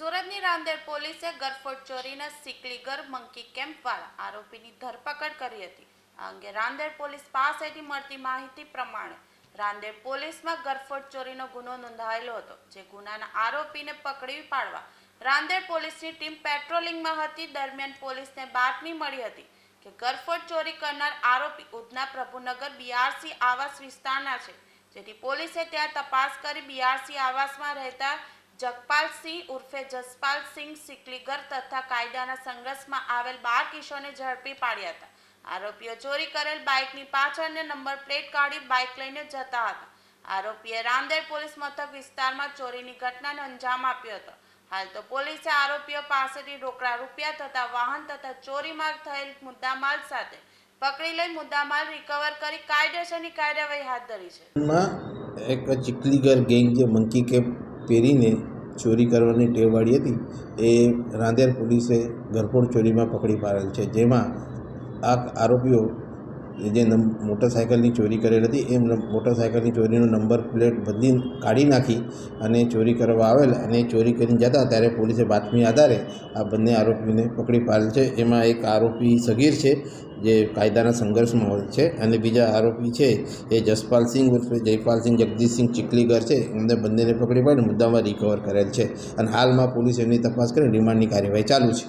સુરતની રાંદેર પોલીસે ગરફોડ ચોરીના સિકલીગર મંકી કેમ્પવાળા આરોપીની ધરપકડ કરી હતી. આ અંગે રાંદેર પોલીસ પાસેથી મળતી માહિતી પ્રમાણે રાંદેર પોલીસમાં ગરફોડ ચોરીનો ગુનો નોંધાયેલો હતો, જે ગુનાના આરોપીને પકડી પાડવા રાંદેર પોલીસની ટીમ પેટ્રોલિંગમાં હતી. દરમિયાન પોલીસને બાતમી મળી હતી કે ગરફોડ ચોરી કરનાર આરોપી ઉધના પ્રભુનગર બીઆરસી આવાસ વિસ્તારના છે, જેથી પોલીસે ત્યાં તપાસ કરી બીઆરસી આવાસમાં રહેતા જગપાલસિંહ ઉર્ફે જસપાલસિંહ સિકલીગર તથા કાયદાના સંઘર્ષમાં આવેલ બાર કિશોરને ઝડપી પાડ્યા હતા. આરોપીઓ ચોરી કરેલ બાઇકની પાછળને નંબર પ્લેટ કાઢી બાઇક લઈને જતા હતા. આરોપીએ રામદેર પોલીસ મથક વિસ્તારમાં ચોરીની ઘટનાને અંજામ આપ્યો હતો. હાલ તો પોલીસે આરોપીઓ પાસેથી રોકડા રૂપિયા તથા વાહન તથા ચોરીમાં થયેલ મુદ્દામાલ સાથે પકડી લઈ મુદ્દામાલ રિકવર કરી કાયદેસરની કાર્યવાહી હાથ ધરી છે. એક ચીકલીગર ગેંગ જે મંકી કેપ પહેરીને ચોરી કરવાની ટેવવાળી હતી, એ રાંદેર પોલીસે ગરફોડ ચોરીમાં પકડી પાડેલ છે, જેમાં આ આરોપીઓ જે નમ, મોટરસાયકલની ચોરી કરેલ હતી, એ મોટરસાયકલની ચોરીનો નંબર પ્લેટ બદલી કાઢી નાખી અને ચોરી કરવા આવેલ અને ચોરી કરીને જતા ત્યારે પોલીસે બાતમી આધારે આ બંને આરોપીને પકડી પાડેલ છે. એમાં એક આરોપી સગીર છે, જે કાયદાના સંઘર્ષમાં હોય છે અને બીજા આરોપી છે, એ જસપાલસિંહ ઉર્ફે જયપાલસિંહ જગદીશસિંહ ચીખલીગર છે. એમને બંનેને પકડી પાડી મુદ્દામાં રિકવર કરેલ છે અને હાલમાં પોલીસ એમની તપાસ કરી રિમાન્ડની કાર્યવાહી ચાલુ છે.